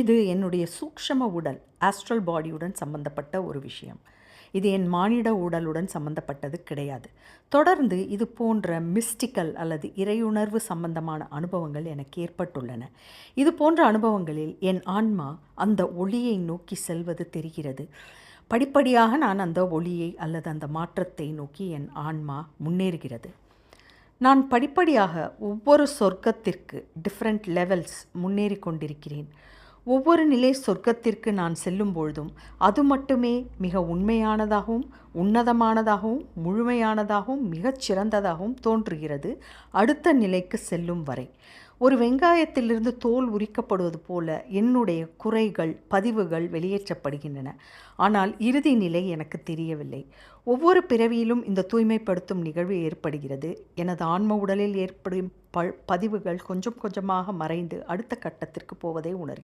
இது என்னுடைய சூக்ஷ்ம உடல் ஆஸ்ட்ரல் பாடியுடன் சம்பந்தப்பட்ட ஒரு விஷயம். இது என் மானிட உடலுடன் சம்பந்தப்பட்டது கிடையாது. தொடர்ந்து இது போன்ற மிஸ்டிக்கல் அல்லது இறையுணர்வு சம்பந்தமான அனுபவங்கள் எனக்கு ஏற்பட்டுள்ளன. இது போன்ற அனுபவங்களில் என் ஆன்மா அந்த ஒளியை நோக்கி செல்வது தெரிகிறது. படிப்படியாக நான் அந்த ஒளியை அல்லது அந்த மாற்றத்தை நோக்கி என் ஆன்மா முன்னேறுகிறது. நான் படிப்படியாக ஒவ்வொரு சொர்க்கத்திற்கு டிஃப்ரெண்ட் லெவல்ஸ் முன்னேறி கொண்டிருக்கிறேன். ஒவ்வொரு நிலை சொர்க்கத்திற்கு நான் செல்லும் பொழுதும் அது மட்டுமே மிக உண்மையானதாகவும் உன்னதமானதாகவும் முழுமையானதாகவும் மிகச் சிறந்ததாகவும் தோன்றுகிறது அடுத்த நிலைக்கு செல்லும் வரை. ஒரு வெங்காயத்திலிருந்து தோல் உரிக்கப்படுவது போல என்னுடைய குறைகள் பதிவுகள் வெளியேற்றப்படுகின்றன. ஆனால் இறுதி நிலை எனக்கு தெரியவில்லை. ஒவ்வொரு பிறவியிலும் இந்த தூய்மைப்படுத்தும் நிகழ்வு ஏற்படுகிறது. எனது ஆன்ம உடலில் ஏற்படும் ப பதிவுகள் கொஞ்சம் கொஞ்சமாக மறைந்து அடுத்த கட்டத்திற்கு போவதை உணர்கிறேன்.